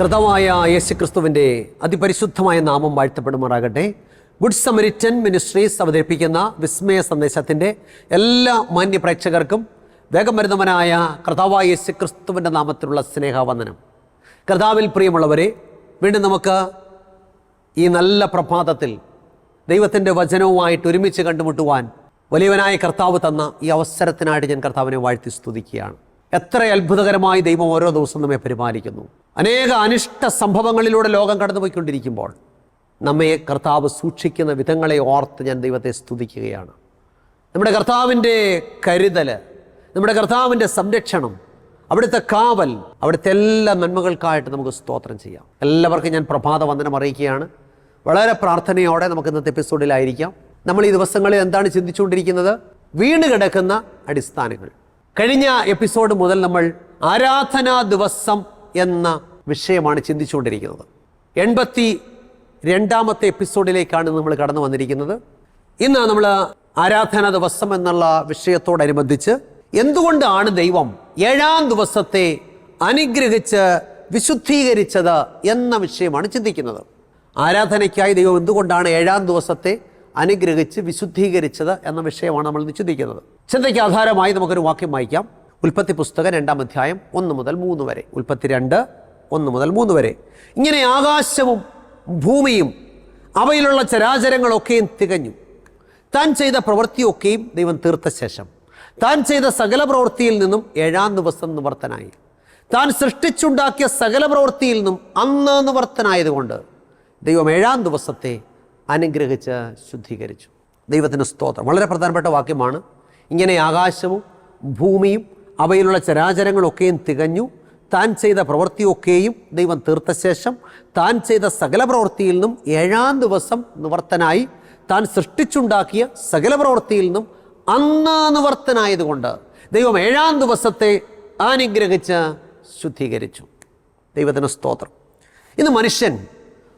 കൃതമായ യേശുക്രിസ്തുവിന്റെ അതിപരിശുദ്ധമായ നാമം വാഴ്ത്തപ്പെടുമാറാകട്ടെ. ഗുഡ് സമരിറ്റൻ മിനിസ്ട്രീസ് അവതരിപ്പിക്കുന്ന വിസ്മയ സന്ദേശത്തിന്റെ എല്ലാ മാന്യ പ്രേക്ഷകർക്കും വേഗം വരുന്നവനായ കർത്താവായ യേശുക്രിസ്തുവിന്റെ നാമത്തിലുള്ള സ്നേഹവന്ദനം. കർത്താവിൽ പ്രിയമുള്ളവരെ വീണ്ടും നമുക്ക് ഈ നല്ല പ്രഭാതത്തിൽ ദൈവത്തിന്റെ വചനവുമായിട്ട് ഒരുമിച്ച് കണ്ടുമുട്ടുവാൻ വലിയവനായ കർത്താവ് തന്ന ഈ അവസരത്തിനായിട്ട് ഞാൻ കർത്താവിനെ വാഴ്ത്തി സ്തുതിക്കുകയാണ്. എത്ര അത്ഭുതകരമായി ദൈവം ഓരോ ദിവസവും നമ്മെ പരിപാലിക്കുന്നു. അനേക അനിഷ്ട സംഭവങ്ങളിലൂടെ ലോകം കടന്നുപോയിക്കൊണ്ടിരിക്കുമ്പോൾ നമ്മെ കർത്താവ് സൂക്ഷിക്കുന്ന വിധങ്ങളെ ഓർത്ത് ഞാൻ ദൈവത്തെ സ്തുതിക്കുകയാണ്. നമ്മുടെ കർത്താവിന്റെ കരുതൽ നമ്മുടെ കർത്താവിന്റെ സംരക്ഷണം അവിടുത്തെ കാവൽ അവിടുത്തെ എല്ലാ നന്മകൾക്കായിട്ട് നമുക്ക് സ്തോത്രം ചെയ്യാം. എല്ലാവർക്കും ഞാൻ പ്രഭാത വന്ദനം അറിയിക്കുകയാണ്. വളരെ പ്രാർത്ഥനയോടെ നമുക്ക് ഇന്നത്തെ എപ്പിസോഡിലായിരിക്കാം. നമ്മൾ ഈ ദിവസങ്ങളിൽ എന്താണ് ചിന്തിച്ചുകൊണ്ടിരിക്കുന്നത്? വീണ് കിടക്കുന്ന അടിസ്ഥാനങ്ങൾ. കഴിഞ്ഞ എപ്പിസോഡ് മുതൽ നമ്മൾ ആരാധനാ ദിവസം എന്ന വിഷയമാണ് ചിന്തിച്ചുകൊണ്ടിരിക്കുന്നത്. എൺപത്തി രണ്ടാമത്തെ എപ്പിസോഡിലേക്കാണ് നമ്മൾ കടന്നു വന്നിരിക്കുന്നത്. ഇന്ന് നമ്മൾ ആരാധനാ ദിവസം എന്നുള്ള വിഷയത്തോടനുബന്ധിച്ച് എന്തുകൊണ്ടാണ് ദൈവം ഏഴാം ദിവസത്തെ അനുഗ്രഹിച്ച് വിശുദ്ധീകരിച്ചത് എന്ന വിഷയമാണ് ചിന്തിക്കുന്നത്. ആരാധനയ്ക്കായി ദൈവം എന്തുകൊണ്ടാണ് ഏഴാം ദിവസത്തെ അനുഗ്രഹിച്ച് വിശുദ്ധീകരിച്ചത് എന്ന വിഷയമാണ് നമ്മൾ ചിന്തിക്കുന്നത്. ചിന്തയ്ക്ക് ആധാരമായി നമുക്കൊരു വാക്യം വായിക്കാം. ഉൽപ്പത്തി പുസ്തകം രണ്ടാം അധ്യായം ഒന്ന് മുതൽ മൂന്ന് വരെ. ഉൽപ്പത്തി രണ്ട് ഒന്ന് മുതൽ മൂന്ന് വരെ. ഇങ്ങനെ ആകാശവും ഭൂമിയും അവയിലുള്ള ചരാചരങ്ങളൊക്കെയും തികഞ്ഞു. താൻ ചെയ്ത പ്രവൃത്തിയൊക്കെയും ദൈവം തീർത്ത ശേഷം. താൻ ചെയ്ത സകല പ്രവൃത്തിയിൽ നിന്നും ഏഴാം ദിവസം നിവർത്തനായി. താൻ സൃഷ്ടിച്ചുണ്ടാക്കിയ സകല പ്രവൃത്തിയിൽ നിന്നും അന്ന് നിവർത്തനായതുകൊണ്ട് ദൈവം ഏഴാം ദിവസത്തെ അനുഗ്രഹിച്ച് ശുദ്ധീകരിച്ചു. ദൈവത്തിന് സ്തോത്രം. വളരെ പ്രധാനപ്പെട്ട വാക്യമാണ്. ഇങ്ങനെ ആകാശവും ഭൂമിയും അവയിലുള്ള ചരാചരങ്ങളൊക്കെയും തികഞ്ഞു. താൻ ചെയ്ത പ്രവൃത്തിയൊക്കെയും ദൈവം തീർത്ത ശേഷം താൻ ചെയ്ത സകല പ്രവൃത്തിയിൽ നിന്നും ഏഴാം ദിവസം നിവർത്തനായി. താൻ സൃഷ്ടിച്ചുണ്ടാക്കിയ സകല പ്രവൃത്തിയിൽ നിന്നും അന്ന് നിവർത്തനായതുകൊണ്ട് ദൈവം ഏഴാം ദിവസത്തെ അനുഗ്രഹിച്ച് ശുദ്ധീകരിച്ചു. ദൈവത്തിന് സ്തോത്രം. ഇന്ന് മനുഷ്യൻ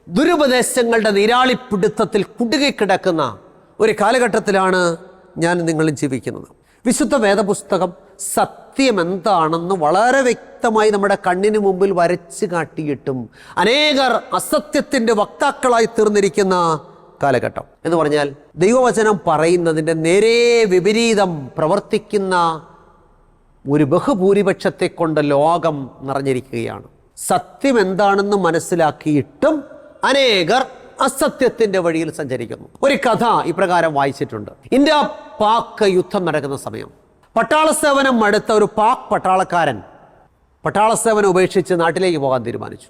ദുരുപദേശങ്ങളുടെ നീരാളിപ്പിടുത്തത്തിൽ കുടുകിക്കിടക്കുന്ന ഒരു കാലഘട്ടത്തിലാണ് ഞാൻ നിങ്ങളും ജീവിക്കുന്നത്. വിശുദ്ധ വേദപുസ്തകം സത്യം എന്താണെന്ന് വളരെ വ്യക്തമായി നമ്മുടെ കണ്ണിന് മുമ്പിൽ വരച്ച് കാട്ടിയിട്ടും അനേകർ അസത്യത്തിന്റെ വക്താക്കളായി തീർന്നിരിക്കുന്ന കാലഘട്ടം. എന്ന് പറഞ്ഞാൽ ദൈവവചനം പറയുന്നതിന്റെ നേരെ വിപരീതം പ്രവർത്തിക്കുന്ന ഒരു ബഹുഭൂരിപക്ഷത്തെ കൊണ്ട് ലോകം നിറഞ്ഞിരിക്കുകയാണ്. സത്യം എന്താണെന്ന് മനസ്സിലാക്കിയിട്ടും അനേകർ അസത്യത്തിന്റെ വഴിയിൽ സഞ്ചരിക്കുന്നു. ഒരു കഥ ഇപ്രകാരം വായിച്ചിട്ടുണ്ട്. ഇന്ത്യ പാക് യുദ്ധം നടക്കുന്ന സമയം. പട്ടാള സേവനം അടുത്ത ഒരു പാക് പട്ടാളക്കാരൻ പട്ടാള സേവനം ഉപേക്ഷിച്ച് നാട്ടിലേക്ക് പോകാൻ തീരുമാനിച്ചു.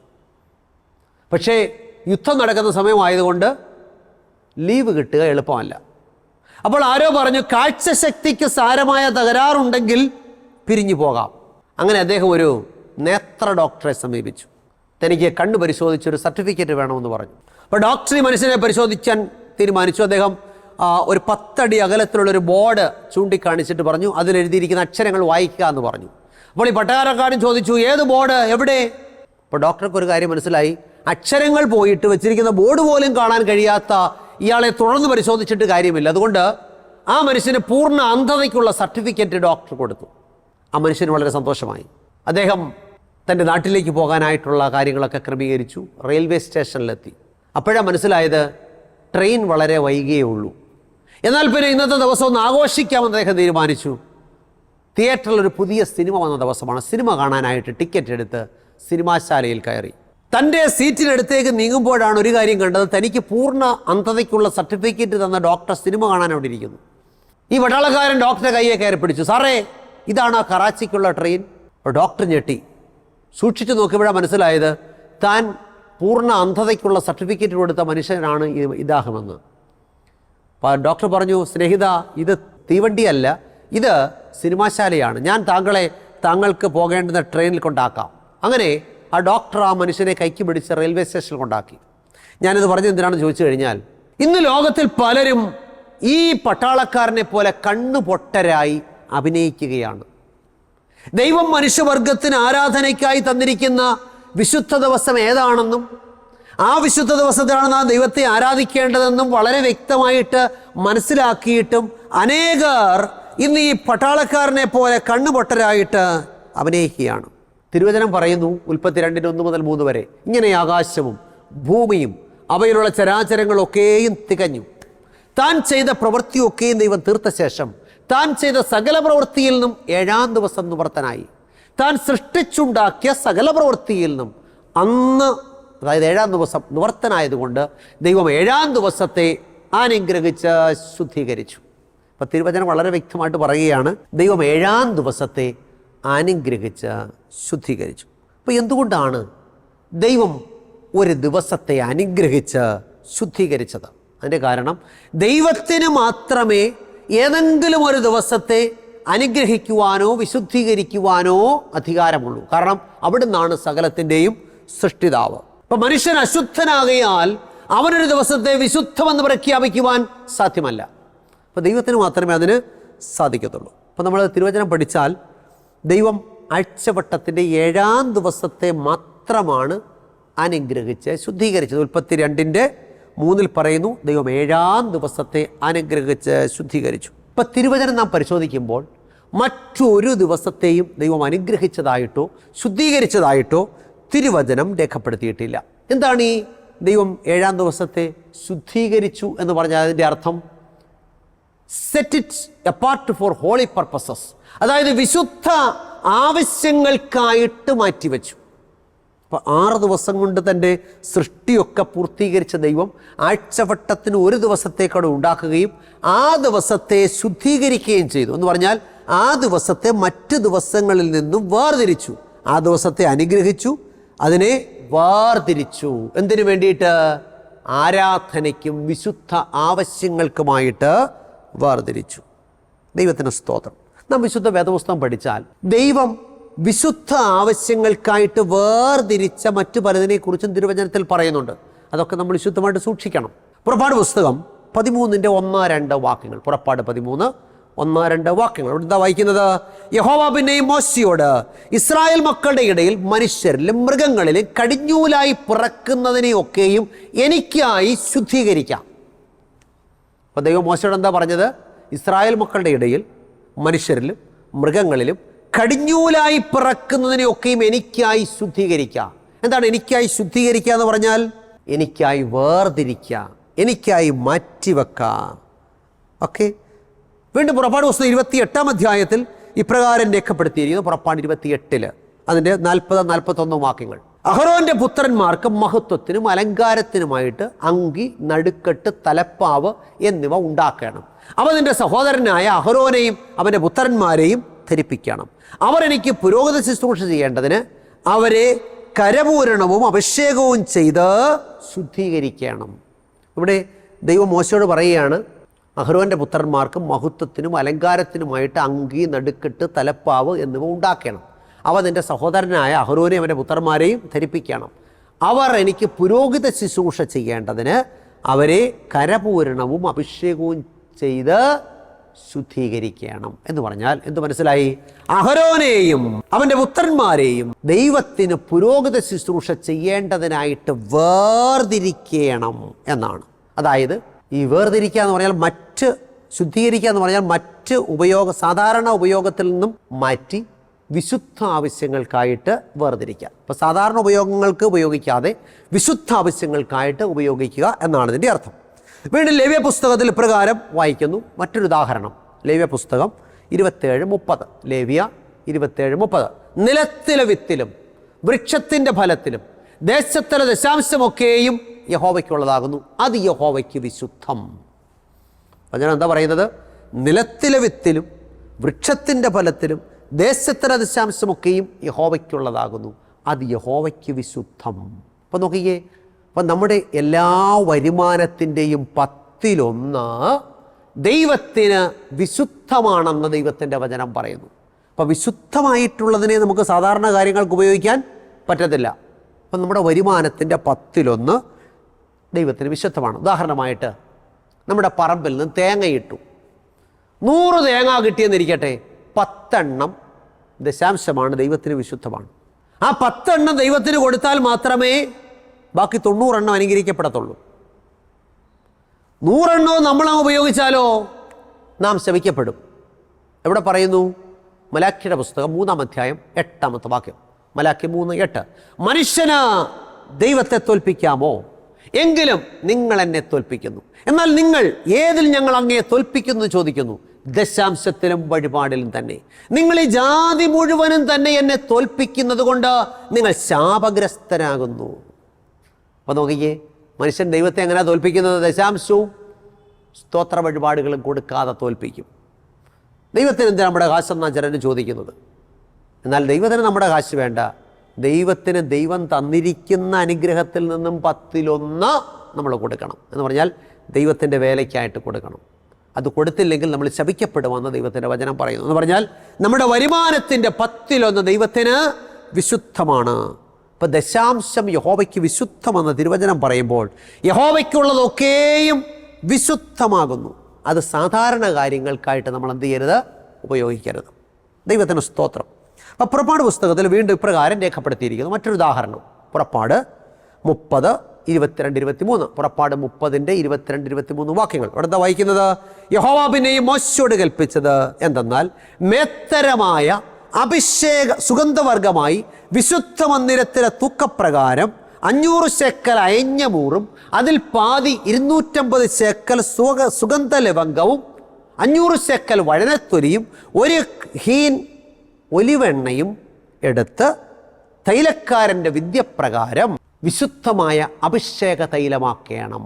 പക്ഷേ യുദ്ധം നടക്കുന്ന സമയമായതുകൊണ്ട് ലീവ് കിട്ടുക എളുപ്പമല്ല. അപ്പോൾ ആരോ പറഞ്ഞു കാഴ്ചശക്തിക്ക് സാരമായ തകരാറുണ്ടെങ്കിൽ പിരിഞ്ഞു പോകാം. അങ്ങനെ അദ്ദേഹം ഒരു നേത്ര ഡോക്ടറെ സമീപിച്ചു. തനിക്ക് കണ്ണ് പരിശോധിച്ചൊരു സർട്ടിഫിക്കറ്റ് വേണമെന്ന് പറഞ്ഞു. അപ്പോൾ ഡോക്ടർ ഈ മനുഷ്യനെ പരിശോധിക്കാൻ തീരുമാനിച്ചു. അദ്ദേഹം ഒരു പത്തടി അകലത്തിലുള്ള ഒരു ബോർഡ് ചൂണ്ടിക്കാണിച്ചിട്ട് പറഞ്ഞു. അതിലെഴുതിയിരിക്കുന്ന അക്ഷരങ്ങൾ വായിക്കുക എന്ന് പറഞ്ഞു. അപ്പോൾ ഈ പട്ടകാരക്കാരും ചോദിച്ചു ഏത് ബോർഡ്? എവിടെ? അപ്പോൾ ഡോക്ടർക്ക് ഒരു കാര്യം മനസ്സിലായി. അക്ഷരങ്ങൾ പോയിട്ട് വെച്ചിരിക്കുന്ന ബോർഡ് പോലും കാണാൻ കഴിയാത്ത ഇയാളെ തുടർന്ന് പരിശോധിച്ചിട്ട് കാര്യമില്ല. അതുകൊണ്ട് ആ മനുഷ്യന് പൂർണ അന്ധതയ്ക്കുള്ള സർട്ടിഫിക്കറ്റ് ഡോക്ടർ കൊടുത്തു. ആ മനുഷ്യന് വളരെ സന്തോഷമായി. അദ്ദേഹം തന്റെ നാട്ടിലേക്ക് പോകാനായിട്ടുള്ള കാര്യങ്ങളൊക്കെ ക്രമീകരിച്ചു. റെയിൽവേ സ്റ്റേഷനിലെത്തി. അപ്പോഴാണ് മനസ്സിലായത് ട്രെയിൻ വളരെ വൈകിയേ ഉള്ളൂ. എന്നാൽ പിന്നെ ഇന്നത്തെ ദിവസം ഒന്ന് ആഘോഷിക്കാമെന്ന് അദ്ദേഹം തീരുമാനിച്ചു. തിയേറ്ററിൽ ഒരു പുതിയ സിനിമ വന്ന ദിവസമാണ്. സിനിമ കാണാനായിട്ട് ടിക്കറ്റ് എടുത്ത് സിനിമാശാലയിൽ കയറി. തന്റെ സീറ്റിനടുത്തേക്ക് നീങ്ങുമ്പോഴാണ് ഒരു കാര്യം കണ്ടത്. തനിക്ക് പൂർണ അന്ധതയ്ക്കുള്ള സർട്ടിഫിക്കറ്റ് തന്ന ഡോക്ടർ സിനിമ അവിടെ ഇരിക്കുന്നു. ഈ വടാളക്കാരൻ ഡോക്ടറെ കയ്യെ കയറി പിടിച്ചു. സാറേ ഇതാണ് ആ കറാച്ചിക്കുള്ള ട്രെയിൻ ഡോക്ടർ ഞെട്ടി. സൂക്ഷിച്ചു നോക്കിയപ്പോഴാണ് മനസ്സിലായത് താൻ പൂർണ അന്ധതയ്ക്കുള്ള സർട്ടിഫിക്കറ്റ് കൊടുത്ത മനുഷ്യനാണ് അപ്പോൾ ഡോക്ടർ പറഞ്ഞു സ്നേഹിത ഇത് തീവണ്ടിയല്ല ഇത് സിനിമാശാലയാണ്. ഞാൻ താങ്കളെ താങ്കൾക്ക് പോകേണ്ടുന്ന ട്രെയിനിൽ കൊണ്ടാക്കാം. അങ്ങനെ ആ ഡോക്ടർ ആ മനുഷ്യനെ കൈക്ക് പിടിച്ച് റെയിൽവേ സ്റ്റേഷനിൽ കൊണ്ടാക്കി. ഞാനിത് പറഞ്ഞത് എന്തിനാണെന്ന് ചോദിച്ചു കഴിഞ്ഞാൽ ഇന്ന് ലോകത്തിൽ പലരും ഈ പട്ടാളക്കാരനെ പോലെ കണ്ണു പൊട്ടരായി അഭിനയിക്കുകയാണ്. ദൈവം മനുഷ്യവർഗത്തിന് ആരാധനയ്ക്കായി തന്നിരിക്കുന്ന വിശുദ്ധ ദിവസം ഏതാണെന്നും ആ വിശുദ്ധ ദിവസത്തിലാണ് നാം ദൈവത്തെ ആരാധിക്കേണ്ടതെന്നും വളരെ വ്യക്തമായിട്ട് മനസ്സിലാക്കിയിട്ടും അനേകർ ഇന്ന് ഈ പട്ടാളക്കാരനെ പോലെ കണ്ണുപൊട്ടരായിട്ട് അഭിനയിക്കുകയാണ്. തിരുവചനം പറയുന്നു ഉൽപ്പത്തി രണ്ടിന് ഒന്ന് മുതൽ മൂന്ന് വരെ. ഇങ്ങനെ ആകാശവും ഭൂമിയും അവയിലുള്ള ചരാചരങ്ങളൊക്കെയും തികഞ്ഞു. താൻ ചെയ്ത പ്രവൃത്തിയൊക്കെയും ദൈവം തീർത്ത ശേഷം താൻ ചെയ്ത സകല പ്രവൃത്തിയിൽ നിന്നും ഏഴാം ദിവസം നിവർത്തനായി. താൻ സൃഷ്ടിച്ചുണ്ടാക്കിയ സകല പ്രവൃത്തിയിൽ നിന്നും അന്ന് അതായത് ഏഴാം ദിവസം നിവർത്തനായതുകൊണ്ട് ദൈവം ഏഴാം ദിവസത്തെ അനുഗ്രഹിച്ച് ശുദ്ധീകരിച്ചു. അപ്പം തിരുവചനം വളരെ വ്യക്തമായിട്ട് പറയുകയാണ് ദൈവം ഏഴാം ദിവസത്തെ അനുഗ്രഹിച്ച് ശുദ്ധീകരിച്ചു. അപ്പോൾ എന്തുകൊണ്ടാണ് ദൈവം ഒരു ദിവസത്തെ അനുഗ്രഹിച്ച് ശുദ്ധീകരിച്ചത്? അതിന്റെ കാരണം ദൈവത്തിന് മാത്രമേ ഏതെങ്കിലും ഒരു ദിവസത്തെ അനുഗ്രഹിക്കുവാനോ വിശുദ്ധീകരിക്കുവാനോ അധികാരമുള്ളൂ. കാരണം അവിടുന്നാണ് സകലത്തിന്റെയും സൃഷ്ടിതാവ്. അപ്പം മനുഷ്യൻ അശുദ്ധനാകയാൽ അവനൊരു ദിവസത്തെ വിശുദ്ധമെന്ന് പ്രഖ്യാപിക്കുവാൻ സാധ്യമല്ല. അപ്പോൾ ദൈവത്തിന് മാത്രമേ അതിന് സാധിക്കത്തുള്ളൂ. അപ്പോൾ നമ്മൾ തിരുവചനം പഠിച്ചാൽ ദൈവം ആഴ്ചവട്ടത്തിന്റെ ഏഴാം ദിവസത്തെ മാത്രമാണ് അനുഗ്രഹിച്ച് ശുദ്ധീകരിച്ചത്. ഉൽപ്പത്തി രണ്ടിന്റെ മൂന്നിൽ പറയുന്നു ദൈവം ഏഴാം ദിവസത്തെ അനുഗ്രഹിച്ച് ശുദ്ധീകരിച്ചു. ഇപ്പം തിരുവചനം നാം പരിശോധിക്കുമ്പോൾ മറ്റൊരു ദിവസത്തെയും ദൈവം അനുഗ്രഹിച്ചതായിട്ടോ ശുദ്ധീകരിച്ചതായിട്ടോ തിരുവചനം രേഖപ്പെടുത്തിയിട്ടില്ല. എന്താണ് ഈ ദൈവം ഏഴാം ദിവസത്തെ ശുദ്ധീകരിച്ചു എന്ന് പറഞ്ഞാൽ അതിന്റെ അർത്ഥം? Set it apart for holy purposes അതായത് വിശുദ്ധ ആവശ്യങ്ങൾക്കായിട്ട് മാറ്റിവെച്ചു. അപ്പോൾ ആറ് ദിവസം കൊണ്ട് തന്റെ സൃഷ്ടിയൊക്കെ പൂർത്തീകരിച്ച ദൈവം ആഴ്ചവട്ടത്തിന് ഒരു ദിവസത്തേക്കാണ് ഉണ്ടാക്കുകയും ആ ദിവസത്തെ ശുദ്ധീകരിക്കുകയും ചെയ്തു. എന്ന് പറഞ്ഞാൽ ആ ദിവസത്തെ മറ്റ് ദിവസങ്ങളിൽ നിന്നും വേർതിരിച്ചു. ആ ദിവസത്തെ അനുഗ്രഹിച്ചു അതിനെ വേർതിരിച്ചു. എന്തിനു വേണ്ടിയിട്ട്? ആരാധനയ്ക്കും വിശുദ്ധ ആവശ്യങ്ങൾക്കുമായിട്ട് വേർതിരിച്ചു. ദൈവത്തിന് സ്തോത്രം. നാം വിശുദ്ധ വേദപുസ്തകം പഠിച്ചാൽ ദൈവം വിശുദ്ധ ആവശ്യങ്ങൾക്കായിട്ട് വേർതിരിച്ച മറ്റു പലതിനെക്കുറിച്ചും തിരുവചനത്തിൽ പറയുന്നുണ്ട്. അതൊക്കെ നമ്മൾ വിശുദ്ധമായിട്ട് സൂക്ഷിക്കണം. പുറപ്പാട് പുസ്തകം പതിമൂന്നിന്റെ ഒന്ന് രണ്ട് വാക്യങ്ങൾ. പുറപ്പാട് പതിമൂന്ന് ഒന്ന് രണ്ട് വാക്യങ്ങൾ. എന്താ വായിക്കുന്നത്? യഹോവ പിന്നെയും മോശിയോട് ഇസ്രായേൽ മക്കളുടെ ഇടയിൽ മനുഷ്യരിലും മൃഗങ്ങളിലും കടിഞ്ഞൂലായി പിറക്കുന്നതിനെയൊക്കെയും എനിക്കായി ശുദ്ധീകരിക്കാം. അപ്പോൾ ദൈവം മോശയോട് എന്താ പറഞ്ഞത്? ഇസ്രായേൽ മക്കളുടെ ഇടയിൽ മനുഷ്യരിലും മൃഗങ്ങളിലും കടിഞ്ഞൂലായി പിറക്കുന്നതിനെയൊക്കെയും എനിക്കായി ശുദ്ധീകരിക്കുക എന്താണ് എനിക്കായി ശുദ്ധീകരിക്കുക എന്ന് പറഞ്ഞാൽ? എനിക്കായി വേർതിരിക്കുക. എനിക്കായി മാറ്റിവെക്കാം. ഓക്കെ? വീണ്ടും പുറപ്പാട് പുസ്തകം ഇരുപത്തി എട്ടാം അധ്യായത്തിൽ ഇപ്രകാരം രേഖപ്പെടുത്തിയിരിക്കുന്നു. പുറപ്പാട് ഇരുപത്തി എട്ടിൽ അതിന്റെ നാൽപ്പത് നാൽപ്പത്തൊന്ന് വാക്യങ്ങൾ. അഹറോന്റെ പുത്രന്മാർക്ക് മഹത്വത്തിനും അലങ്കാരത്തിനുമായിട്ട് അങ്കി നടുക്കെട്ട് തലപ്പാവ് എന്നിവ ഉണ്ടാക്കണം. അവ നിന്റെ സഹോദരനായ അഹ്റോനെയും അവന്റെ പുത്രന്മാരെയും ധരിപ്പിക്കണം അവരെനിക്ക് പുരോഗതി ശുശ്രൂഷ ചെയ്യേണ്ടതിന് അവരെ കരപൂരണവും അഭിഷേകവും ചെയ്ത് ശുദ്ധീകരിക്കണം. ഇവിടെ ദൈവം മോശയോട് പറയുകയാണ് അഹ്റോന്റെ പുത്രന്മാർക്ക് മഹത്വത്തിനും അലങ്കാരത്തിനുമായിട്ട് അങ്കി നടുക്കെട്ട് തലപ്പാവ് എന്നിവ ഉണ്ടാക്കണം. അവ നിന്റെ സഹോദരനായ അഹ്റോനെയും അവന്റെ പുത്രന്മാരെയും ധരിപ്പിക്കണം. അവർ എനിക്ക് പുരോഹിത ശുശ്രൂഷ ചെയ്യേണ്ടതിന് അവരെ കരപൂരണവും അഭിഷേകവും ചെയ്ത് ശുദ്ധീകരിക്കണം എന്ന് പറഞ്ഞാൽ എന്ത് മനസ്സിലായി? അഹരോനെയും അവന്റെ പുത്രന്മാരെയും ദൈവത്തിന് പുരോഹിത ശുശ്രൂഷ ചെയ്യേണ്ടതിനായിട്ട് വേർതിരിക്കണം എന്നാണ്. അതായത് ഈ വേർതിരിക്കുക എന്ന് പറഞ്ഞാൽ മറ്റ് ശുദ്ധീകരിക്കുക എന്ന് പറഞ്ഞാൽ മറ്റ് ഉപയോഗ സാധാരണ ഉപയോഗത്തിൽ നിന്നും മാറ്റി വിശുദ്ധ ആവശ്യങ്ങൾക്കായിട്ട് വേർതിരിക്കുക. അപ്പോൾ സാധാരണ ഉപയോഗങ്ങൾക്ക് ഉപയോഗിക്കാതെ വിശുദ്ധ ആവശ്യങ്ങൾക്കായിട്ട് ഉപയോഗിക്കുക എന്നാണ് ഇതിന്റെ അർത്ഥം. വീണ്ടും ലവ്യ പുസ്തകത്തിൽ ഇപ്രകാരം വായിക്കുന്നു. മറ്റൊരു ഉദാഹരണം. ലവ്യ പുസ്തകം ഇരുപത്തേഴ് മുപ്പത്. ലവ്യ ഇരുപത്തേഴ് മുപ്പത്. നിലത്തിലെ വിത്തിലും വൃക്ഷത്തിന്റെ ഫലത്തിലും ദേശത്തിലെ ദശാംശമൊക്കെയും യഹോവയ്ക്കുള്ളതാകുന്നു. അത് യഹോവയ്ക്ക് വിശുദ്ധം. ഞാൻ എന്താ പറയുന്നത്? നിലത്തിലെ വിത്തിലും വൃക്ഷത്തിന്റെ ഫലത്തിലും ദേശത്തിലെ ദശാംശമൊക്കെയും യഹോവയ്ക്കുള്ളതാകുന്നു. അത് യഹോവയ്ക്ക് വിശുദ്ധം. അപ്പം നോക്കിയേ അപ്പം നമ്മുടെ എല്ലാ വരുമാനത്തിന്റെയും പത്തിലൊന്ന് ദൈവത്തിന് വിശുദ്ധമാണെന്ന് ദൈവത്തിന്റെ വചനം പറയുന്നു. അപ്പം വിശുദ്ധമായിട്ടുള്ളതിനെ നമുക്ക് സാധാരണ കാര്യങ്ങൾക്ക് ഉപയോഗിക്കാൻ പറ്റത്തില്ല. അപ്പം നമ്മുടെ വരുമാനത്തിന്റെ പത്തിലൊന്ന് ദൈവത്തിന് വിശുദ്ധമാണ്. ഉദാഹരണമായിട്ട് നമ്മുടെ പറമ്പിൽ നിന്ന് തേങ്ങയിട്ടു. നൂറ് തേങ്ങ കിട്ടിയെന്നിരിക്കട്ടെ പത്തെണ്ണം ദശാംശമാണ് ദൈവത്തിന് വിശുദ്ധമാണ്. ആ പത്തെണ്ണം ദൈവത്തിന് കൊടുത്താൽ മാത്രമേ ബാക്കി തൊണ്ണൂറെണ്ണം അനുകരിക്കപ്പെടത്തുള്ളൂ. നൂറെണ്ണവും നമ്മളങ്ങ് ഉപയോഗിച്ചാലോ നാം ശമിക്കപ്പെടും എവിടെ പറയുന്നു? മലാഖിയുടെ പുസ്തകം മൂന്നാം അധ്യായം എട്ടാമത്തെ വാക്യം. മലാക്കി മൂന്ന് എട്ട്. മനുഷ്യന് ദൈവത്തെ തോൽപ്പിക്കാമോ? എങ്കിലും നിങ്ങൾ എന്നെ തോൽപ്പിക്കുന്നു. എന്നാൽ നിങ്ങൾ ഏതിൽ ഞങ്ങൾ അങ്ങയെ തോൽപ്പിക്കുന്നു ചോദിക്കുന്നു? ദശാംശത്തിലും വഴിപാടിലും തന്നെ. നിങ്ങൾ ഈ ജാതി മുഴുവനും തന്നെ എന്നെ തോൽപ്പിക്കുന്നത് കൊണ്ട് നിങ്ങൾ ശാപഗ്രസ്തരാകുന്നു അപ്പോൾ നോക്കിക്കേ മനുഷ്യൻ ദൈവത്തെ എങ്ങനെയാണ് തോൽപ്പിക്കുന്നത്? ദശാംശവും സ്തോത്ര വഴിപാടുകളും കൊടുക്കാതെ തോൽപ്പിക്കും. ദൈവത്തിന് എന്തിനാണ് നമ്മുടെ കാശെന്നാണ് ചിലർ ചോദിക്കുന്നത്? എന്നാൽ ദൈവത്തിന് നമ്മുടെ കാശ് വേണ്ട. ദൈവത്തിന് ദൈവം തന്നിരിക്കുന്ന അനുഗ്രഹത്തിൽ നിന്നും പത്തിലൊന്ന് നമ്മൾ കൊടുക്കണം. എന്ന് പറഞ്ഞാൽ ദൈവത്തിന്റെ വേലയ്ക്കായിട്ട് കൊടുക്കണം. അത് കൊടുത്തില്ലെങ്കിൽ നമ്മൾ ശപിക്കപ്പെടുമെന്ന് ദൈവത്തിന്റെ വചനം പറയുന്നു. എന്ന് പറഞ്ഞാൽ നമ്മുടെ വരുമാനത്തിന്റെ പത്തിലൊന്ന് ദൈവത്തിന് വിശുദ്ധമാണ്. ഇപ്പം ദശാംശം യഹോവയ്ക്ക് വിശുദ്ധമെന്ന് തിരുവചനം പറയുമ്പോൾ യഹോവയ്ക്കുള്ളതൊക്കെയും വിശുദ്ധമാകുന്നു. അത് സാധാരണ കാര്യങ്ങൾക്കായിട്ട് നമ്മൾ എന്ത് ചെയ്യരുത്? ഉപയോഗിക്കരുത്. ദൈവത്തിന് സ്തോത്രം. അപ്പം പുറപ്പാട് പുസ്തകത്തിൽ വീണ്ടും ഇപ്രകാരം രേഖപ്പെടുത്തിയിരിക്കുന്നു. മറ്റൊരു ഉദാഹരണം. പുറപ്പാട് മുപ്പത് ഇരുപത്തിരണ്ട് ഇരുപത്തിമൂന്ന്. പുറപ്പാട് മുപ്പതിന്റെ ഇരുപത്തിരണ്ട് ഇരുപത്തിമൂന്ന് വാക്യങ്ങൾ. ഇവിടെ എന്താ വായിക്കുന്നത് യഹോവാബിനെയും മോശയോട് കൽപ്പിച്ചത് എന്തെന്നാൽ മേത്തരമായ അഭിഷേക സുഗന്ധവർഗമായി വിശുദ്ധ മന്ദിരത്തിലെ തൂക്കപ്രകാരം അഞ്ഞൂറ് ശേക്കൽ അയഞ്ഞ മൂറും അതിൽ പാതി ഇരുന്നൂറ്റമ്പത് ശേക്കൽ സുഗ സുഗന്ധ ലവംഗവും അഞ്ഞൂറ് ശേക്കൽ വഴനത്തൊലിയും ഒരു ഹീൻ ഒലിവെണ്ണയും എടുത്ത് തൈലക്കാരന്റെ വിദ്യപ്രകാരം വിശുദ്ധമായ അഭിഷേക തൈലമാക്കണം.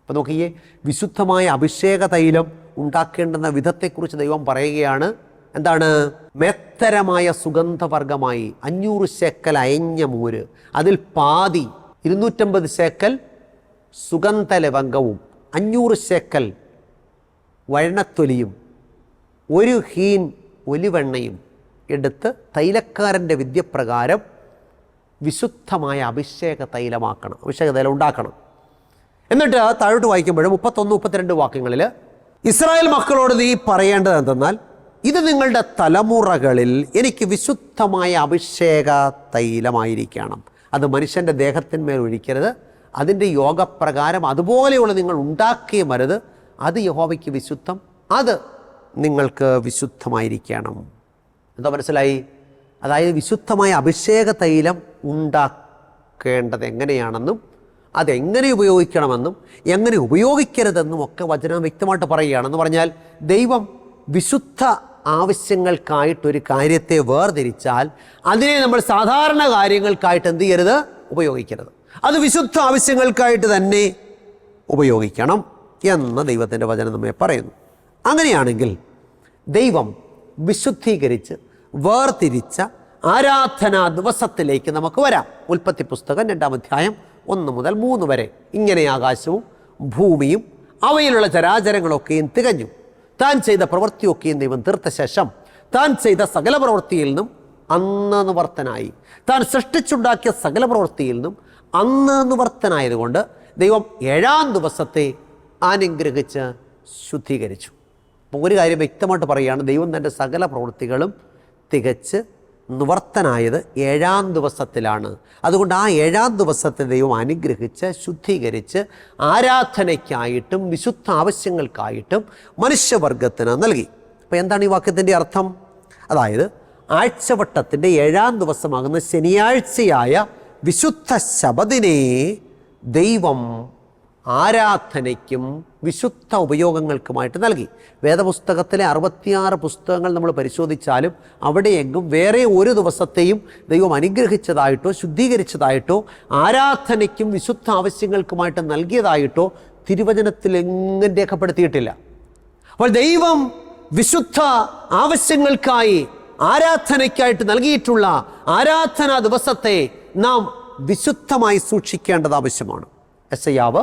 അപ്പം നോക്കിയേ വിശുദ്ധമായ അഭിഷേക തൈലം ഉണ്ടാക്കേണ്ടുന്ന വിധത്തെക്കുറിച്ച് ദൈവം പറയുകയാണ്. എന്താണ്? മെത്തരമായ സുഗന്ധവർഗമായി അഞ്ഞൂറ് ശേക്കൽ അയഞ്ഞ മൂര്. അതിൽ പാതി ഇരുന്നൂറ്റമ്പത് ശേക്കൽ സുഗന്ധലവംഗവും അഞ്ഞൂറ് ശേക്കൽ വഴണത്തൊലിയും ഒരു ഹീൻ ഒലിവെണ്ണയും എടുത്ത് തൈലക്കാരന്റെ വിദ്യപ്രകാരം വിശുദ്ധമായ അഭിഷേക തൈലമാക്കണം അഭിഷേക തൈലം ഉണ്ടാക്കണം. എന്നിട്ട് താഴോട്ട് വായിക്കുമ്പോൾ മുപ്പത്തൊന്ന് മുപ്പത്തിരണ്ട് വാക്യങ്ങളിൽ ഇസ്രായേൽ മക്കളോട് നീ പറയേണ്ടത് എന്തെന്നാൽ ഇത് നിങ്ങളുടെ തലമുറകളിൽ എനിക്ക് വിശുദ്ധമായ അഭിഷേക തൈലമായിരിക്കണം. അത് മനുഷ്യന്റെ ദേഹത്തിന്മേൽ ഒഴിക്കരുത്. അതിന്റെ യോഗപ്രകാരം അതുപോലെയുള്ള നിങ്ങൾ ഉണ്ടാക്കിയ മരുത് അത് യഹോവയ്ക്ക് വിശുദ്ധം. അത് നിങ്ങൾക്ക് വിശുദ്ധമായിരിക്കണം. എന്താ മനസ്സിലായി? അതായത് വിശുദ്ധമായ അഭിഷേക തൈലം ഉണ്ടാക്കേണ്ടത് എങ്ങനെയാണെന്നും അതെങ്ങനെ ഉപയോഗിക്കണമെന്നും എങ്ങനെ ഉപയോഗിക്കരുതെന്നും ഒക്കെ വചനം വ്യക്തമായിട്ട് പറയുകയാണെന്ന് പറഞ്ഞാൽ ദൈവം വിശുദ്ധ ആവശ്യങ്ങൾക്കായിട്ടൊരു കാര്യത്തെ വേർതിരിച്ചാൽ അതിനെ നമ്മൾ സാധാരണ കാര്യങ്ങൾക്കായിട്ട് എന്ത് ചെയ്യരുത്? ഉപയോഗിക്കരുത്. അത് വിശുദ്ധ ആവശ്യങ്ങൾക്കായിട്ട് തന്നെ ഉപയോഗിക്കണം എന്ന് ദൈവത്തിന്റെ വചനം നമ്മെ പറയുന്നു. അങ്ങനെയാണെങ്കിൽ ദൈവം വിശുദ്ധീകരിച്ച് വേർതിരിച്ച ആരാധനാ ദിവസത്തിലേക്ക് നമുക്ക് വരാം. ഉൽപ്പത്തി പുസ്തകം രണ്ടാം അധ്യായം ഒന്ന് മുതൽ മൂന്ന് വരെ. ഇങ്ങനെ ആകാശവും ഭൂമിയും അവയിലുള്ള ചരാചരങ്ങളൊക്കെയും തികഞ്ഞു. താൻ ചെയ്ത പ്രവൃത്തിയൊക്കെയും ദൈവം തീർത്ത ശേഷം താൻ ചെയ്ത സകല പ്രവൃത്തിയിൽ നിന്നും അന്ന് നിവർത്തനായി. താൻ സൃഷ്ടിച്ചുണ്ടാക്കിയ സകല പ്രവൃത്തിയിൽ നിന്നും അന്ന് നിവർത്തനായതുകൊണ്ട് ദൈവം ഏഴാം ദിവസത്തെ അനുഗ്രഹിച്ച് ശുദ്ധീകരിച്ചു. അപ്പോൾ ഒരു കാര്യം വ്യക്തമായിട്ട് പറയുകയാണ് ദൈവം തന്റെ സകല പ്രവൃത്തികളും തികച്ച് നിവർത്തനായത് ഏഴാം ദിവസത്തിലാണ്. അതുകൊണ്ട് ആ ഏഴാം ദിവസത്തെ ദൈവം അനുഗ്രഹിച്ച് ശുദ്ധീകരിച്ച് ആരാധനയ്ക്കായിട്ടും വിശുദ്ധ ആവശ്യങ്ങൾക്കായിട്ടും മനുഷ്യവർഗത്തിന് നൽകി. അപ്പോൾ എന്താണ് ഈ വാക്യത്തിന്റെ അർത്ഥം? അതായത് ആഴ്ചവട്ടത്തിന്റെ ഏഴാം ദിവസമാകുന്ന ശനിയാഴ്ചയായ വിശുദ്ധ ശബദിനെ ദൈവം ആരാധനയ്ക്കും വിശുദ്ധ ഉപയോഗങ്ങൾക്കുമായിട്ട് നൽകി. വേദപുസ്തകത്തിലെ അറുപത്തിയാറ് പുസ്തകങ്ങൾ നമ്മൾ പരിശോധിച്ചാലും അവിടെയെങ്കും വേറെ ഒരു ദിവസത്തെയും ദൈവം അനുഗ്രഹിച്ചതായിട്ടോ ശുദ്ധീകരിച്ചതായിട്ടോ ആരാധനയ്ക്കും വിശുദ്ധ ആവശ്യങ്ങൾക്കുമായിട്ട് നൽകിയതായിട്ടോ തിരുവചനത്തിൽ എങ്ങും രേഖപ്പെടുത്തിയിട്ടില്ല. അപ്പോൾ ദൈവം വിശുദ്ധ ആവശ്യങ്ങൾക്കായി ആരാധനയ്ക്കായിട്ട് നൽകിയിട്ടുള്ള ആരാധനാ ദിവസത്തെ നാം വിശുദ്ധമായി സൂക്ഷിക്കേണ്ടത് ആവശ്യമാണ്. എസ് ഐയാവ്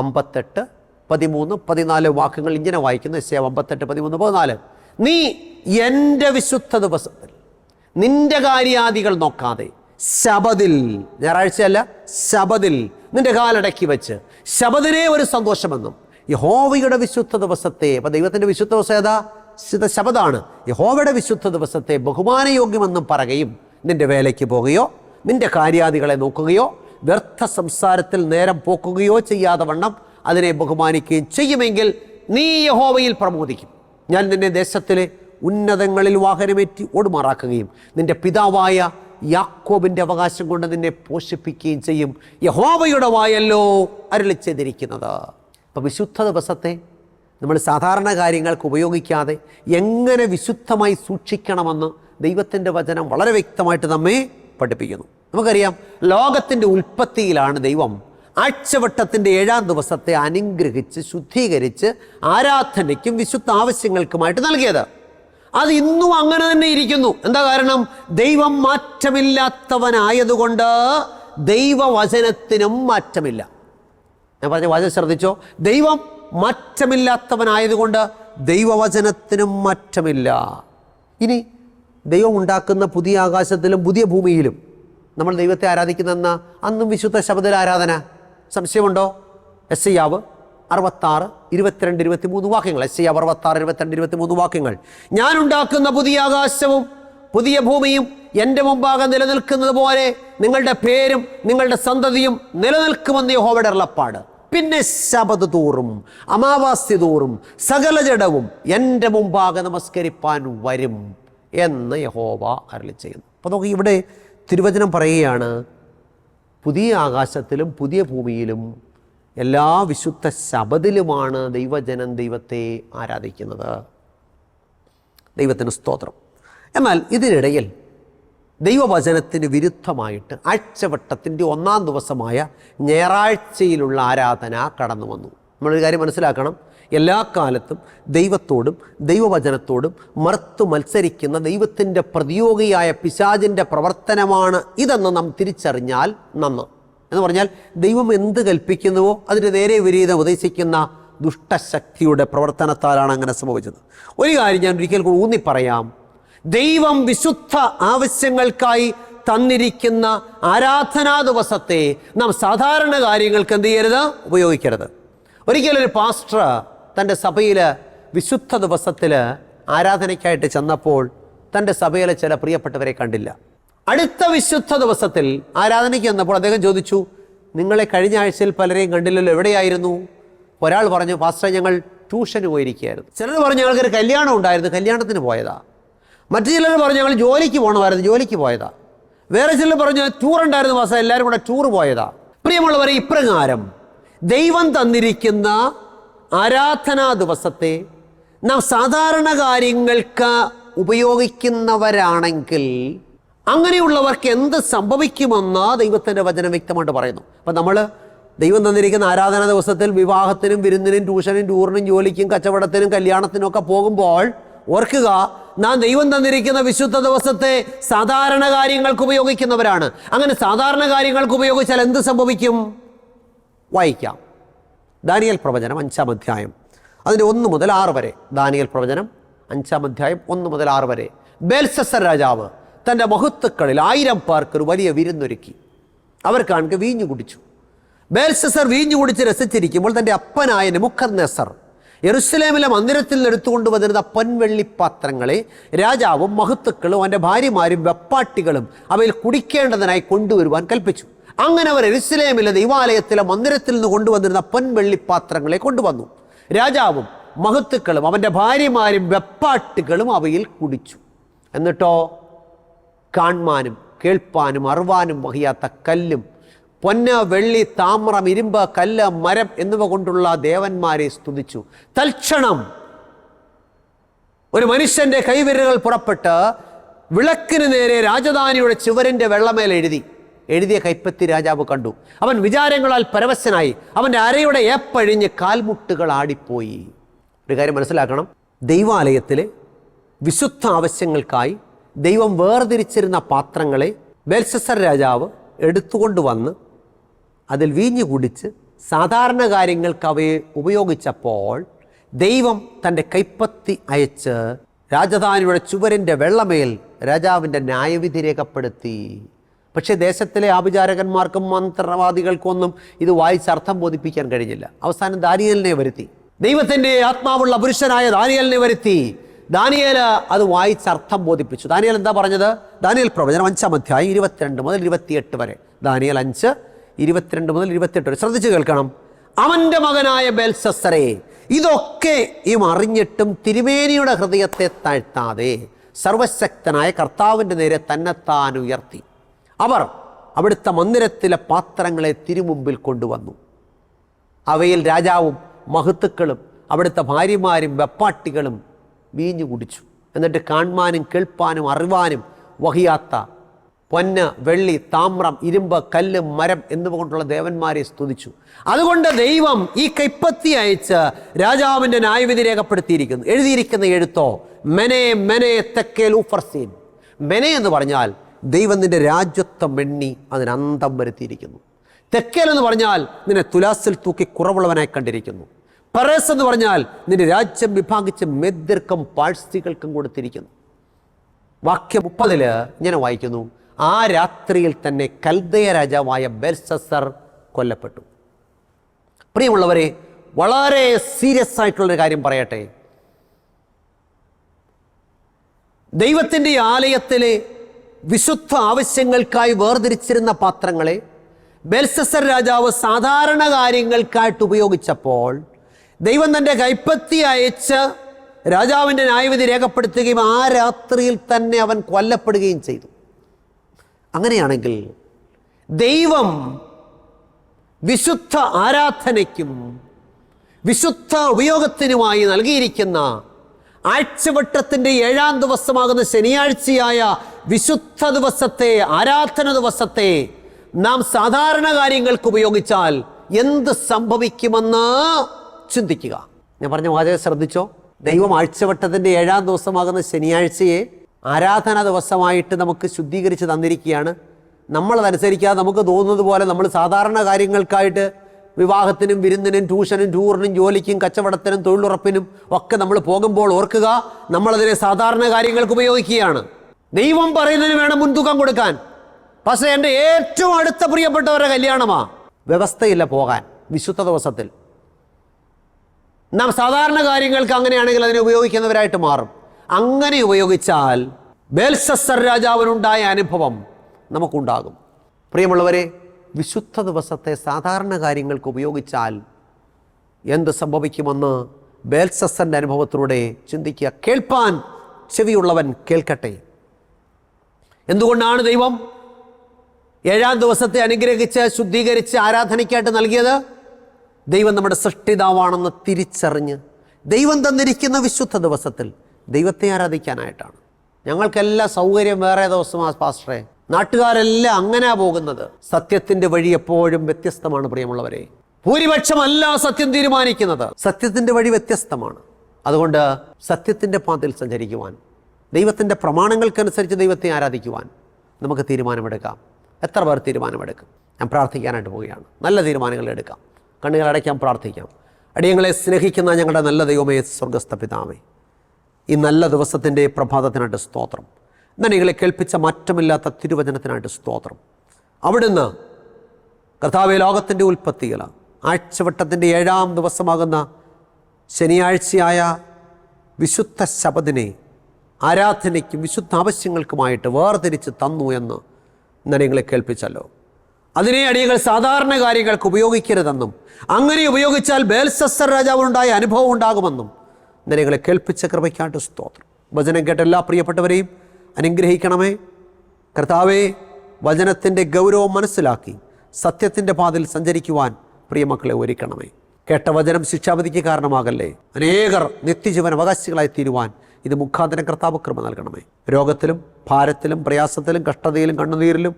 അമ്പത്തെട്ട് പതിമൂന്ന് പതിനാല് വാക്കുകൾ ഇങ്ങനെ വായിക്കുന്നു. എസ് അമ്പത്തെട്ട് പതിമൂന്ന് പതിനാല്. നീ എന്റെ വിശുദ്ധ ദിവസത്തിൽ നിന്റെ കാര്യാദികൾ നോക്കാതെ ശബദിൽ ഞായറാഴ്ചയല്ല ശബദിൽ നിന്റെ കാലടക്കി വെച്ച് ശബദിനെ ഒരു സന്തോഷമെന്നും യഹോവയുടെ വിശുദ്ധ ദിവസത്തെ അപ്പം ദൈവത്തിന്റെ വിശുദ്ധ ദിവസം ഏതാ? ശബദാണ്. യഹോവയുടെ വിശുദ്ധ ദിവസത്തെ ബഹുമാനയോഗ്യമെന്നും പറയുകയും നിന്റെ വേലയ്ക്ക് പോകുകയോ നിന്റെ കാര്യാദികളെ നോക്കുകയോ വ്യർത്ഥ സംസാരത്തിൽ നേരം പോക്കുകയോ ചെയ്യാതെ വണ്ണം അതിനെ ബഹുമാനിക്കുകയും ചെയ്യുമെങ്കിൽ നീ യഹോവയിൽ പ്രമോദിക്കും. ഞാൻ നിന്നെ ദേശത്തിലെ ഉന്നതങ്ങളിൽ വാഹനമേറ്റി ഓടുമാറാക്കുകയും നിന്റെ പിതാവായ യാക്കോബിന്റെ അവകാശം കൊണ്ട് നിന്നെ പോഷിപ്പിക്കുകയും ചെയ്യും. യഹോവയുടെ വായല്ലോ അരുളി ചെയ്തിരിക്കുന്നത്. അപ്പം വിശുദ്ധ ദിവസത്തെ നമ്മൾ സാധാരണ കാര്യങ്ങൾക്ക് ഉപയോഗിക്കാതെ എങ്ങനെ വിശുദ്ധമായി സൂക്ഷിക്കണമെന്ന് ദൈവത്തിന്റെ വചനം വളരെ വ്യക്തമായിട്ട് നമ്മെ പഠിപ്പിക്കുന്നു. നമുക്കറിയാം ലോകത്തിന്റെ ഉൽപ്പത്തിയിലാണ് ദൈവം ആഴ്ചവട്ടത്തിന്റെ ഏഴാം ദിവസത്തെ അനുഗ്രഹിച്ച് ശുദ്ധീകരിച്ച് ആരാധനയ്ക്കും വിശുദ്ധ ആവശ്യങ്ങൾക്കുമായിട്ട് നൽകിയത്. അത് ഇന്നും അങ്ങനെ തന്നെ ഇരിക്കുന്നു. എന്താ കാരണം? ദൈവം മാറ്റമില്ലാത്തവനായതുകൊണ്ട് ദൈവവചനത്തിനും മാറ്റമില്ല. ഞാൻ പറഞ്ഞ വചനം ശ്രദ്ധിച്ചോ? ദൈവം മാറ്റമില്ലാത്തവനായതുകൊണ്ട് ദൈവവചനത്തിനും മാറ്റമില്ല. ഇനി ദൈവം ഉണ്ടാക്കുന്ന പുതിയ ആകാശത്തിലും പുതിയ ഭൂമിയിലും നമ്മൾ ദൈവത്തെ ആരാധിക്കുന്ന അന്നും വിശുദ്ധ ശബ്ദ ആരാധന സംശയമുണ്ടോ? എസ് ഐയാവ് അറുപത്താറ് ഇരുപത്തിരണ്ട് ഇരുപത്തി മൂന്ന് വാക്യങ്ങൾ. എസ് ഐയാവ് അറുപത്താറ് ഇരുപത്തിരണ്ട് ഇരുപത്തി മൂന്ന് വാക്യങ്ങൾ. ഞാൻ ഉണ്ടാക്കുന്ന പുതിയ ആകാശവും പുതിയ ഭൂമിയും എന്റെ മുമ്പാകെ നിലനിൽക്കുന്നത് പോലെ നിങ്ങളുടെ പേരും നിങ്ങളുടെ സന്തതിയും നിലനിൽക്കുമെന്ന് യഹോവയുടെ അരുളപ്പാട്. പിന്നെ ശബദ് തോറും അമാവാസ്യ തോറും സകല ജഡവും എന്റെ മുമ്പാകെ നമസ്കരിപ്പാൻ വരും എന്ന് യഹോവ അരളി ചെയ്യുന്നു അപ്പോൾ നമുക്ക് ഇവിടെ തിരുവചനം പറയുകയാണ് പുതിയ ആകാശത്തിലും പുതിയ ഭൂമിയിലും എല്ലാ വിശുദ്ധ ശബദിലുമാണ് ദൈവജനം ദൈവത്തെ ആരാധിക്കുന്നത്. ദൈവത്തിന് സ്തോത്രം. എന്നാൽ ഇതിനിടയിൽ ദൈവവചനത്തിന് വിരുദ്ധമായിട്ട് ആഴ്ചവട്ടത്തിന്റെ ഒന്നാം ദിവസമായ ഞായറാഴ്ചയിലുള്ള ആരാധന കടന്നു വന്നു നമ്മളൊരു കാര്യം മനസ്സിലാക്കണം. എല്ലാ കാലത്തും ദൈവത്തോടും ദൈവവചനത്തോടും മറുത്തു മത്സരിക്കുന്ന ദൈവത്തിന്റെ പ്രതിയോഗിയായ പിശാചിന്റെ പ്രവർത്തനമാണ് ഇതെന്ന് നാം തിരിച്ചറിഞ്ഞാൽ നന്ന്. എന്ന് പറഞ്ഞാൽ ദൈവം എന്ത് കൽപ്പിക്കുന്നുവോ അതിന് നേരെ വിപരീതം ഉപദേശിക്കുന്ന ദുഷ്ടശക്തിയുടെ പ്രവർത്തനത്താലാണ് അങ്ങനെ സംഭവിച്ചത്. ഒരു കാര്യം ഞാൻ ഒരിക്കൽ കൂടി ഊന്നി പറയാം. ദൈവം വിശുദ്ധ ആവശ്യങ്ങൾക്കായി തന്നിരിക്കുന്ന ആരാധനാ ദിവസത്തെ നാം സാധാരണ കാര്യങ്ങൾക്ക് എന്ത് ചെയ്യരുത്? ഉപയോഗിക്കരുത്. ഒരിക്കലൊരു പാസ്റ്റർ തന്റെ സഭയിൽ വിശുദ്ധ ദിവസത്തിൽ ആരാധനയ്ക്കായിട്ട് ചെന്നപ്പോൾ തന്റെ സഭയിലെ ചില പ്രിയപ്പെട്ടവരെ കണ്ടില്ല. അടുത്ത വിശുദ്ധ ദിവസത്തിൽ ആരാധനയ്ക്ക് ചെന്നപ്പോൾ അദ്ദേഹം ചോദിച്ചു നിങ്ങളെ കഴിഞ്ഞ ആഴ്ചയിൽ പലരെയും കണ്ടില്ലല്ലോ എവിടെയായിരുന്നു? ഒരാൾ പറഞ്ഞു പാസ്റ്റർ ഞങ്ങൾ ട്യൂഷന് പോയിരിക്കുകയായിരുന്നു. ചിലർ പറഞ്ഞു ഞങ്ങൾക്കൊരു കല്യാണം ഉണ്ടായിരുന്നു കല്യാണത്തിന് പോയതാ. മറ്റു ചിലർ പറഞ്ഞു ഞങ്ങൾ ജോലിക്ക് പോകണമായിരുന്നു ജോലിക്ക് പോയതാ. വേറെ ചിലർ പറഞ്ഞു ടൂർ ഉണ്ടായിരുന്നു പാസ്റ്റർ എല്ലാവരും കൂടെ ടൂർ പോയതാ. പ്രിയമുള്ളവരെ ഇപ്രകാരം ദൈവം തന്നിരിക്കുന്ന ആരാധനാ ദിവസത്തെ നാം സാധാരണ കാര്യങ്ങൾക്ക് ഉപയോഗിക്കുന്നവരാണെങ്കിൽ അങ്ങനെയുള്ളവർക്ക് എന്ത് സംഭവിക്കുമെന്ന് ദൈവത്തിന്റെ വചനം വ്യക്തമായിട്ട് പറയുന്നു. അപ്പം നമ്മൾ ദൈവം തന്നിരിക്കുന്ന ആരാധനാ ദിവസത്തിൽ വിവാഹത്തിനും വിരുന്നിനും ട്യൂഷനും ടൂറിനും ജോലിക്കും കച്ചവടത്തിനും കല്യാണത്തിനും ഒക്കെ പോകുമ്പോൾ ഓർക്കുക നാം ദൈവം തന്നിരിക്കുന്ന വിശുദ്ധ ദിവസത്തെ സാധാരണ കാര്യങ്ങൾക്ക് ഉപയോഗിക്കുന്നവരാണ്. അങ്ങനെ സാധാരണ കാര്യങ്ങൾക്ക് ഉപയോഗിച്ചാൽ എന്ത് സംഭവിക്കും? വായിക്കാം. ദാനിയൽ പ്രവചനം അഞ്ചാം അധ്യായം. അതിന്റെ ഒന്ന് മുതൽ ആറ് വരെ. ദാനിയൽ പ്രവചനം അഞ്ചാം അധ്യായം ഒന്ന് മുതൽ ആറ് വരെ. ബേൽസസർ രാജാവ് തന്റെ മഹത്തുക്കളിൽ ആയിരം പേർക്ക് ഒരു വലിയ വിരുന്നൊരുക്കി. അവർ കാണുക വീഞ്ഞു കുടിച്ചു. ബേൽസസർ വീഞ്ഞു കുടിച്ച് രസിച്ചിരിക്കുമ്പോൾ തന്റെ അപ്പനായ നെമുഖർ നെസർ യെറുസലേമിലെ മന്ദിരത്തിൽ നിന്ന് പൊൻവെള്ളി പാത്രങ്ങളെ രാജാവും മഹത്തുക്കളും അവന്റെ ഭാര്യമാരും വെപ്പാട്ടികളും അവയിൽ കുടിക്കേണ്ടതിനായി കൊണ്ടുവരുവാൻ കൽപ്പിച്ചു. അങ്ങനെ അവർ എരുസലേമിലെ ദൈവാലയത്തിലെ മന്ദിരത്തിൽ നിന്ന് കൊണ്ടുവന്നിരുന്ന പൊൻവെള്ളിപ്പാത്രങ്ങളെ കൊണ്ടുവന്നു. രാജാവും മഹത്തുക്കളും അവന്റെ ഭാര്യമാരും വെപ്പാട്ടുകളും അവയിൽ കുടിച്ചു. എന്നിട്ടോ കാൺമാനും കേൾപ്പാനും അറിവാനും വഹിയാത്ത കല്ലും പൊന്ന് വെള്ളി താമ്രം ഇരുമ്പ് കല്ല് മരം എന്നിവ കൊണ്ടുള്ള ദേവന്മാരെ സ്തുതിച്ചു. തൽക്ഷണം ഒരു മനുഷ്യന്റെ കൈവിരലുകൾ പുറപ്പെട്ട് വിളക്കിന് നേരെ രാജധാനിയുടെ ചുവരിന്റെ വെള്ളമേൽ എഴുതി. എഴുതിയ കൈപ്പത്തി രാജാവ് കണ്ടു. അവൻ വിചാരങ്ങളാൽ പരവശനായി. അവന്റെ അരയുടെ ഏപ്പഴിഞ്ഞ് കാൽമുട്ടുകൾ ആടിപ്പോയി. ഒരു കാര്യം മനസ്സിലാക്കണം. ദൈവാലയത്തിലെ വിശുദ്ധ ആവശ്യങ്ങൾക്കായി ദൈവം വേർതിരിച്ചിരുന്ന പാത്രങ്ങളെ ബേൽസസർ രാജാവ് എടുത്തുകൊണ്ട് വന്ന് അതിൽ വീഞ്ഞു കുടിച്ച് സാധാരണ കാര്യങ്ങൾക്ക് അവയെ ഉപയോഗിച്ചപ്പോൾ ദൈവം തന്റെ കൈപ്പത്തി അയച്ച് രാജധാനിയുടെ ചുവരിന്റെ വെള്ളമേൽ രാജാവിന്റെ ന്യായവിധി രേഖപ്പെടുത്തി. പക്ഷേ ദേശത്തിലെ ആഭിചാരകന്മാർക്കും മന്ത്രവാദികൾക്കൊന്നും ഇത് വായിച്ച് അർത്ഥം ബോധിപ്പിക്കാൻ കഴിഞ്ഞില്ല. അവസാനം ദാനിയലിനെ വരുത്തി. ദൈവത്തിന്റെ ആത്മാവുള്ള പുരുഷനായ ദാനിയലിനെ വരുത്തി. ദാനിയേൽ അത് വായിച്ച് അർത്ഥം ബോധിപ്പിച്ചു. ദാനിയൽ എന്താ പറഞ്ഞത്? ദാനിയൽ പ്രവചനം അഞ്ചാം അധ്യായം ഇരുപത്തിരണ്ട് മുതൽ ഇരുപത്തിയെട്ട് വരെ. ദാനിയൽ അഞ്ച് ഇരുപത്തിരണ്ട് മുതൽ ഇരുപത്തിയെട്ട് വരെ. ശ്രദ്ധിച്ചു കേൾക്കണം. അവന്റെ മകനായ ബേൽസസ്സറെ ഇതൊക്കെ ഈ അറിഞ്ഞിട്ടും തിരുമേനിയുടെ ഹൃദയത്തെ താഴ്ത്താതെ സർവശക്തനായ കർത്താവിന്റെ നേരെ തന്നെത്താൻ ഉയർത്തി. അവർ അവിടുത്തെ മന്ദിരത്തിലെ പാത്രങ്ങളെ തിരുമുമ്പിൽ കൊണ്ടുവന്നു. അവയിൽ രാജാവും മഹത്തുക്കളും അവിടുത്തെ ഭാര്യമാരും വെപ്പാട്ടികളും വീഞ്ഞു കുടിച്ചു. എന്നിട്ട് കാണുവാനും കേൾപ്പാനും അറിവാനും വഹിയാത്ത പൊന്ന് വെള്ളി താമ്രം ഇരുമ്പ് കല്ല് മരം എന്നിവ കൊണ്ടുള്ള ദേവന്മാരെ സ്തുതിച്ചു. അതുകൊണ്ട് ദൈവം ഈ കൈപ്പത്തി അയച്ച് രാജാവിന്റെ ന്യായവിധി രേഖപ്പെടുത്തിയിരിക്കുന്നു. എഴുതിയിരിക്കുന്ന എഴുത്തോ മെനെ മെനെ തെക്കേൽ ഉഫർസീൻ മെനെ എന്ന് പറഞ്ഞാൽ ദൈവം രാജ്യത്തെ രാജ്യത്വം എണ്ണി അതിനന്തം വരുത്തിയിരിക്കുന്നു. തെക്കേൽ എന്ന് പറഞ്ഞാൽ നിന്നെ തുലാസിൽ തൂക്കി കുറവുള്ളവനായി കണ്ടിരിക്കുന്നു. പരേസ് എന്ന് പറഞ്ഞാൽ നിന്റെ രാജ്യം വിഭാഗിച്ച് മെദ്ദർക്കും പാഴ്സികൾക്കും കൊടുത്തിരിക്കുന്നു. വാക്യം മുപ്പതിൽ ഇങ്ങനെ വായിക്കുന്നു. ആ രാത്രിയിൽ തന്നെ കൽദയ രാജാവായ ബെൽസസർ കൊല്ലപ്പെട്ടു. പ്രിയമുള്ളവരെ വളരെ സീരിയസ് ആയിട്ടുള്ളൊരു കാര്യം പറയട്ടെ. ദൈവത്തിന്റെ ആലയത്തിലെ വിശുദ്ധ ആവശ്യങ്ങൾക്കായി വേർതിരിച്ചിരുന്ന പാത്രങ്ങളെ ബെൽസസർ രാജാവ് സാധാരണ കാര്യങ്ങൾക്കായിട്ട് ഉപയോഗിച്ചപ്പോൾ ദൈവം തന്റെ കൈപ്പത്തി അയച്ച് രാജാവിന്റെ ന്യായവിധി രേഖപ്പെടുത്തുകയും ആ രാത്രിയിൽ തന്നെ അവൻ കൊല്ലപ്പെടുകയും ചെയ്തു. അങ്ങനെയാണെങ്കിൽ ദൈവം വിശുദ്ധ ആരാധനയ്ക്കും വിശുദ്ധ ഉപയോഗത്തിനുമായി നൽകിയിരിക്കുന്ന ആഴ്ചവട്ടത്തിന്റെ ഏഴാം ദിവസമാകുന്ന ശനിയാഴ്ചയായ വിശുദ്ധ ദിവസത്തെ ആരാധന ദിവസത്തെ നാം സാധാരണ കാര്യങ്ങൾക്ക് ഉപയോഗിച്ചാൽ എന്ത് സംഭവിക്കുമെന്ന് ചിന്തിക്കുക. ഞാൻ പറഞ്ഞ വാചകം ശ്രദ്ധിച്ചോ? ദൈവം ആഴ്ചവട്ടത്തിന്റെ ഏഴാം ദിവസമാകുന്ന ശനിയാഴ്ചയെ ആരാധന ദിവസമായിട്ട് നമുക്ക് ശുദ്ധീകരിച്ച് തന്നിരിക്കുകയാണ്. നമ്മളതനുസരിക്കാതെ നമുക്ക് തോന്നുന്നത് പോലെ നമ്മൾ സാധാരണ കാര്യങ്ങൾക്കായിട്ട് വിവാഹത്തിനും വിരുന്നിനും ട്യൂഷനും ടൂറിനും ജോലിക്കും കച്ചവടത്തിനും തൊഴിലുറപ്പിനും ഒക്കെ നമ്മൾ പോകുമ്പോൾ ഓർക്കുക നമ്മളതിനെ സാധാരണ കാര്യങ്ങൾക്ക് ഉപയോഗിക്കുകയാണ്. ദൈവം പറയുന്നതിന് വേണം മുൻതൂക്കം കൊടുക്കാൻ. പക്ഷേ എന്റെ ഏറ്റവും അടുത്ത പ്രിയപ്പെട്ടവരുടെ കല്യാണമാ. വ്യവസ്ഥയില്ല പോകാൻ വിശുദ്ധ ദിവസത്തിൽ. നാം സാധാരണ കാര്യങ്ങൾക്ക് അങ്ങനെയാണെങ്കിൽ അതിനെ ഉപയോഗിക്കുന്നവരായിട്ട് മാറും. അങ്ങനെ ഉപയോഗിച്ചാൽ ബേൽസസർ രാജാവിനുണ്ടായ അനുഭവം നമുക്കുണ്ടാകും. പ്രിയമുള്ളവരെ വിശുദ്ധ ദിവസത്തെ സാധാരണ കാര്യങ്ങൾക്ക് ഉപയോഗിച്ചാൽ എന്ത് സംഭവിക്കുമെന്ന് ബേൽസസ്സന്റെ അനുഭവത്തിലൂടെ ചിന്തിക്കുക. കേൾപ്പാൻ ചെവിയുള്ളവൻ കേൾക്കട്ടെ. എന്തുകൊണ്ടാണ് ദൈവം ഏഴാം ദിവസത്തെ അനുഗ്രഹിച്ച് ശുദ്ധീകരിച്ച് ആരാധനയ്ക്കായിട്ട് നൽകിയത്? ദൈവം നമ്മുടെ സൃഷ്ടിതാവാണെന്ന് തിരിച്ചറിഞ്ഞ് ദൈവം തന്നിരിക്കുന്ന വിശുദ്ധ ദിവസത്തിൽ ദൈവത്തെ ആരാധിക്കാനായിട്ടാണ്. ഞങ്ങൾക്കെല്ലാം സൗകര്യം വേറെ ദിവസമാണ് പാസ്റ്ററെ. നാട്ടുകാരെല്ലാം അങ്ങനെയാ പോകുന്നത്. സത്യത്തിന്റെ വഴി എപ്പോഴും വ്യത്യസ്തമാണ് പ്രിയമുള്ളവരെ. ഭൂരിപക്ഷമല്ല സത്യം തീരുമാനിക്കുന്നത്. സത്യത്തിന്റെ വഴി വ്യത്യസ്തമാണ്. അതുകൊണ്ട് സത്യത്തിന്റെ പാതിൽ സഞ്ചരിക്കുവാൻ ദൈവത്തിന്റെ പ്രമാണങ്ങൾക്കനുസരിച്ച് ദൈവത്തെ ആരാധിക്കുവാൻ നമുക്ക് തീരുമാനമെടുക്കാം. എത്ര പേർ തീരുമാനമെടുക്കും? ഞാൻ പ്രാർത്ഥിക്കാനായിട്ട് പോവുകയാണ്. നല്ല തീരുമാനങ്ങൾ എടുക്കാം. കണ്ണുകൾ അടയ്ക്കാൻ പ്രാർത്ഥിക്കാം. അടിയങ്ങളെ സ്നേഹിക്കുന്ന ഞങ്ങളുടെ നല്ല ദൈവമേ സ്വർഗസ്ഥ പിതാമേ ഈ നല്ല ദിവസത്തിന്റെ പ്രഭാതത്തിനായിട്ട് സ്തോത്രം. നിങ്ങളെ കേൾപ്പിച്ച മാറ്റമില്ലാത്ത തിരുവചനത്തിനായിട്ട് സ്തോത്രം. അവിടുന്ന് കർത്താവ് ലോകത്തിന്റെ ഉൽപ്പത്തികൾ ആഴ്ചവട്ടത്തിന്റെ ഏഴാം ദിവസമാകുന്ന ശനിയാഴ്ചയായ വിശുദ്ധ ശബദിനെ ആരാധനയ്ക്കും വിശുദ്ധ ആവശ്യങ്ങൾക്കുമായിട്ട് വേർതിരിച്ച് തന്നു എന്ന് നിങ്ങളെ കേൾപ്പിച്ചല്ലോ. അതിനെ അടിയങ്ങൾ സാധാരണ കാര്യങ്ങൾക്ക് ഉപയോഗിക്കരുതെന്നും അങ്ങനെ ഉപയോഗിച്ചാൽ ബേൽസസ്സർ രാജാവിനുണ്ടായ അനുഭവം ഉണ്ടാകുമെന്നും നിങ്ങളെ കേൾപ്പിച്ച കൃപയ്ക്കാട്ട് സ്തോത്രം. വചനം കേട്ട എല്ലാ പ്രിയപ്പെട്ടവരെയും അനുഗ്രഹിക്കണമേ. കർത്താവെ വചനത്തിന്റെ ഗൗരവം മനസ്സിലാക്കി സത്യത്തിന്റെ പാതിൽ സഞ്ചരിക്കുവാൻ പ്രിയമക്കളെ ഒരുക്കണമേ. കേട്ട വചനം ശിക്ഷാവിധിക്ക് കാരണമാകല്ലേ? അനേകർ നിത്യജീവൻ അവകാശികളായി തീരുവാൻ ഇത് മുഖാന്തരം കർത്താവ് കൃപ നൽകണമേ. രോഗത്തിലും ഭാരത്തിലും പ്രയാസത്തിലും കഷ്ടതയിലും കണ്ണുനീരിലും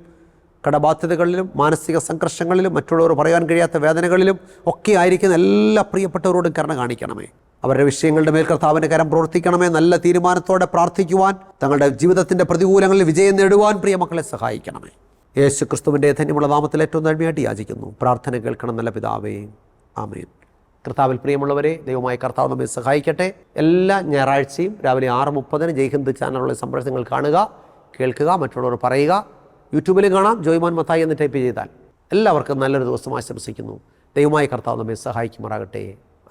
കടബാധ്യതകളിലും മാനസിക സംഘർഷങ്ങളിലും മറ്റുള്ളവർ പറയാൻ കഴിയാത്ത വേദനകളിലും ഒക്കെ ആയിരിക്കുന്ന എല്ലാ പ്രിയപ്പെട്ടവരോടും കരുണ കാണിക്കണമേ. അവരുടെ വിഷയങ്ങളുടെ മേൽ കർത്താവിന്റെ കരം പ്രവർത്തിക്കണമേ. നല്ല തീരുമാനത്തോടെ പ്രാർത്ഥിക്കുവാൻ തങ്ങളുടെ ജീവിതത്തിന്റെ പ്രതികൂലങ്ങളിൽ വിജയം നേടുവാൻ പ്രിയ മക്കളെ സഹായിക്കണമേ. യേശു ക്രിസ്തുവിന്റെ ധന്യമുള്ള നാമത്തിൽ ഏറ്റവും നന്മയായിട്ട് യാചിക്കുന്നു. പ്രാർത്ഥന കേൾക്കണം നല്ല പിതാവേ. ആമേൻ. കർത്താവിൽ പ്രിയമുള്ളവരെ ദൈവമായ കർത്താവ് നമ്മെ സഹായിക്കട്ടെ. എല്ലാ ഞായറാഴ്ചയും രാവിലെ ആറ് മുപ്പതിന് ജയ്ഹിന്ദ് ചാനലുള്ള സംപ്രേഷണങ്ങൾ കാണുക കേൾക്കുക മറ്റുള്ളവർ പറയുക. യൂട്യൂബിൽ കാണാം. ജോയ്മാൻ മത്തായി എന്ന് ടൈപ്പ് ചെയ്താൽ എല്ലാവർക്കും നല്ലൊരു ദിവസം ആശംസിക്കുന്നു. ദൈവമായ കർത്താവ് നമ്മെ സഹായിക്കുമാറാകട്ടെ.